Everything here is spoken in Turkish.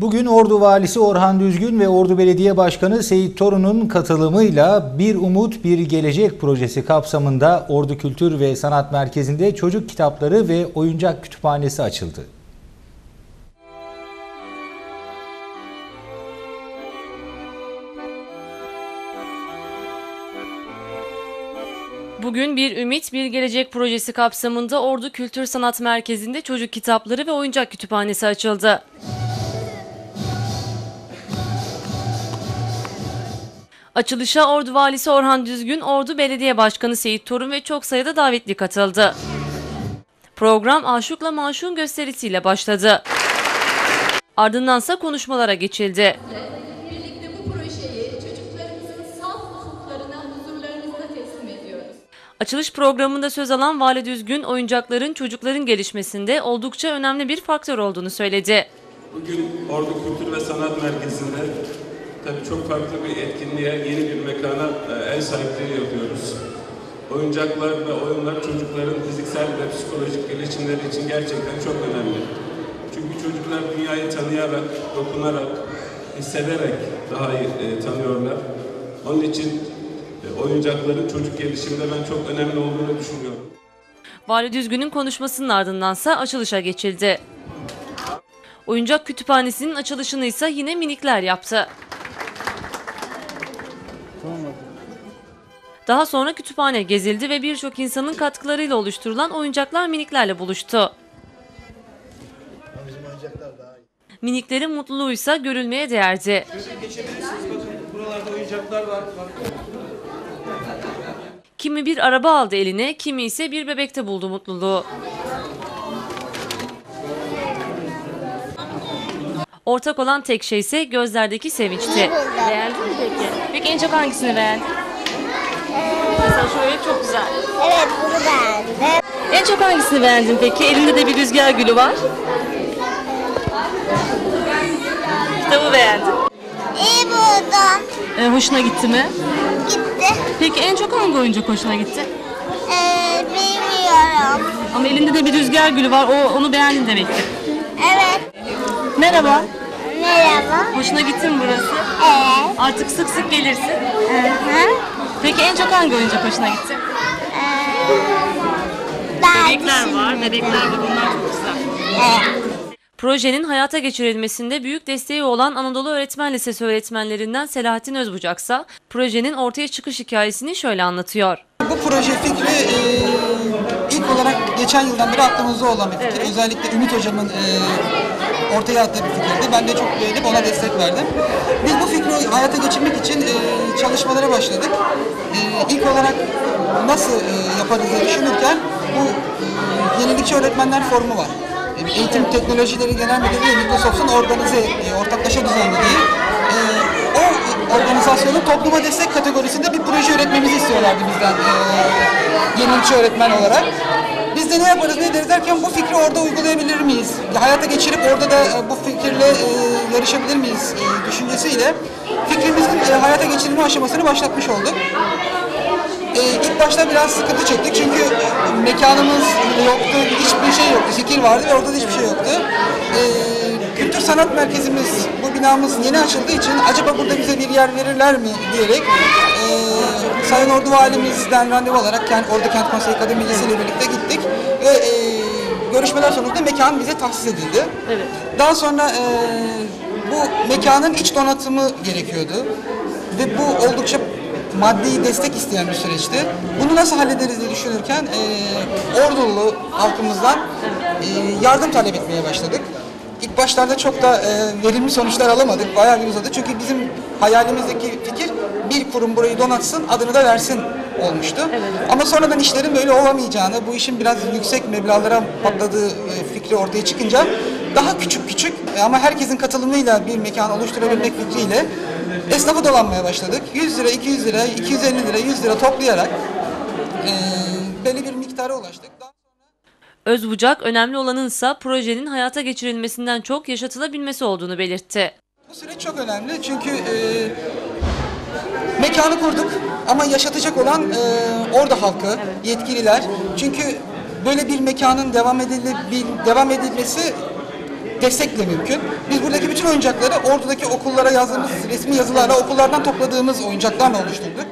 Bugün Ordu Valisi Orhan Düzgün ve Ordu Belediye Başkanı Seyit Torun'un katılımıyla Bir Umut Bir Gelecek projesi kapsamında Ordu Kültür ve Sanat Merkezi'nde çocuk kitapları ve oyuncak kütüphanesi açıldı. Bugün Bir Ümit Bir Gelecek projesi kapsamında Ordu Kültür Sanat Merkezi'nde çocuk kitapları ve oyuncak kütüphanesi açıldı. Açılışa Ordu Valisi Orhan Düzgün, Ordu Belediye Başkanı Seyit Torun ve çok sayıda davetli katıldı. Program Aşıkla Maşun gösterisiyle başladı. Ardındansa konuşmalara geçildi. Birlikte bu projeyi çocuklarımızın saf ufuklarına, huzurlarınızda teslim ediyoruz. Açılış programında söz alan Vali Düzgün, oyuncakların çocukların gelişmesinde oldukça önemli bir faktör olduğunu söyledi. Bugün Ordu Kültür ve Sanat Merkezi'nde tabii çok farklı bir etkinliğe, yeni bir mekana e, ev sahipliği yapıyoruz. Oyuncaklar ve oyunlar çocukların fiziksel ve psikolojik gelişimleri için gerçekten çok önemli. Çünkü çocuklar dünyayı tanıyarak, dokunarak, hissederek daha iyi e, tanıyorlar. Onun için e, oyuncakların çocuk gelişiminde ben çok önemli olduğunu düşünüyorum. Vali Düzgün'ün konuşmasının ardındansa açılışa geçildi. Oyuncak kütüphanesinin açılışını ise yine minikler yaptı. Daha sonra kütüphane gezildi ve birçok insanın katkılarıyla oluşturulan oyuncaklar miniklerle buluştu. Miniklerin mutluluğu ise görülmeye değerdi. Buralarda oyuncaklar var. Kimi bir araba aldı eline, kimi ise bir bebekte buldu mutluluğu. Ortak olan tek şey ise gözlerdeki sevinçti. Beğendin mi peki? Peki en çok hangisini beğendin? Mesela şöyle çok güzel. Evet bunu beğendim. En çok hangisini beğendin peki? Elinde de bir rüzgar gülü var. Kitabı beğendin. İyi buldum. Ee, hoşuna gitti mi? Gitti. Peki en çok hangi oyuncak hoşuna gitti? Ee, bilmiyorum. Ama elinde de bir rüzgar gülü var. O onu beğendin demektir. Evet. Merhaba. Merhaba. Hoşuna gitti mi burası? Evet. Artık sık sık gelirsin. Hı. Peki en çok hangi oyuncak hoşuna gitti? Ben Bebekler var, bebekler var. Bunlar çok güzel. Evet. Projenin hayata geçirilmesinde büyük desteği olan Anadolu Öğretmen Lisesi öğretmenlerinden Selahattin Özbucaksa projenin ortaya çıkış hikayesini şöyle anlatıyor. Bu proje fikri geçen yıldan beri aklımızda olan bir fikir. Özellikle Ümit Hocam'ın e, ortaya attığı bir fikirdi. Ben de çok beğenip ona destek verdim. Biz bu fikri hayata geçirmek için e, çalışmalara başladık. E, ilk olarak nasıl e, yaparız diye düşünürken bu e, yenilikçi öğretmenler forumu var. E, Eğitim Teknolojileri Genel Müdürlüğü Microsoft'un organize, e, ortaklaşa düzenlediği e, o organizasyonun topluma destek kategorisinde bir proje üretmemizi istiyorlardı bizden e, yenilikçi öğretmen olarak. Biz de ne yaparız ne ederiz derken bu fikri orada uygulayabilir miyiz? Hayata geçirip orada da e, bu fikirle e, yarışabilir miyiz e, düşüncesiyle fikrimizin hayata geçirilme aşamasını başlatmış olduk. E, ilk başta biraz sıkıntı çektik çünkü mekanımız yoktu, hiçbir şey yoktu. Fikir vardı ve orada da hiçbir şey yoktu. Kültür Sanat Merkezimiz, bu binamız yeni açıldığı için acaba burada bize bir yer verirler mi diyerek Sayın Ordu Valimizden randevu alarak yani Ordu Kent Konseyi Kadın Meclisi ile birlikte gittik ve e, görüşmeler sonucunda mekan bize tahsis edildi. Evet. Daha sonra e, bu mekanın iç donatımı gerekiyordu ve bu oldukça maddi destek isteyen bir süreçti. Bunu nasıl hallederiz diye düşünürken e, Ordulu halkımızdan e, yardım talep etmeye başladık. İlk başlarda çok da e, verimli sonuçlar alamadık. Bayağı bir uzadı. Çünkü bizim hayalimizdeki fikir bir kurum burayı donatsın, adını da versin olmuştu. Ama sonradan işlerin böyle olamayacağını, bu işin biraz yüksek meblağlara patladığı e, fikri ortaya çıkınca daha küçük küçük e, ama herkesin katılımıyla bir mekan oluşturabilmek fikriyle esnafa dolanmaya başladık. 100 lira, 200 lira, 250 lira, 100 lira toplayarak e, belli bir miktara ulaştık. Özbucak önemli olanınsa projenin hayata geçirilmesinden çok yaşatılabilmesi olduğunu belirtti. Bu süreç çok önemli çünkü e, mekanı kurduk ama yaşatacak olan e, orada halkı, yetkililer. Çünkü böyle bir mekanın devam edile, bir- devam edilmesi destekle mümkün. Biz buradaki bütün oyuncakları Ordu'daki okullara yazdığımız resmi yazılarla okullardan topladığımız oyuncaklarla oluşturduk.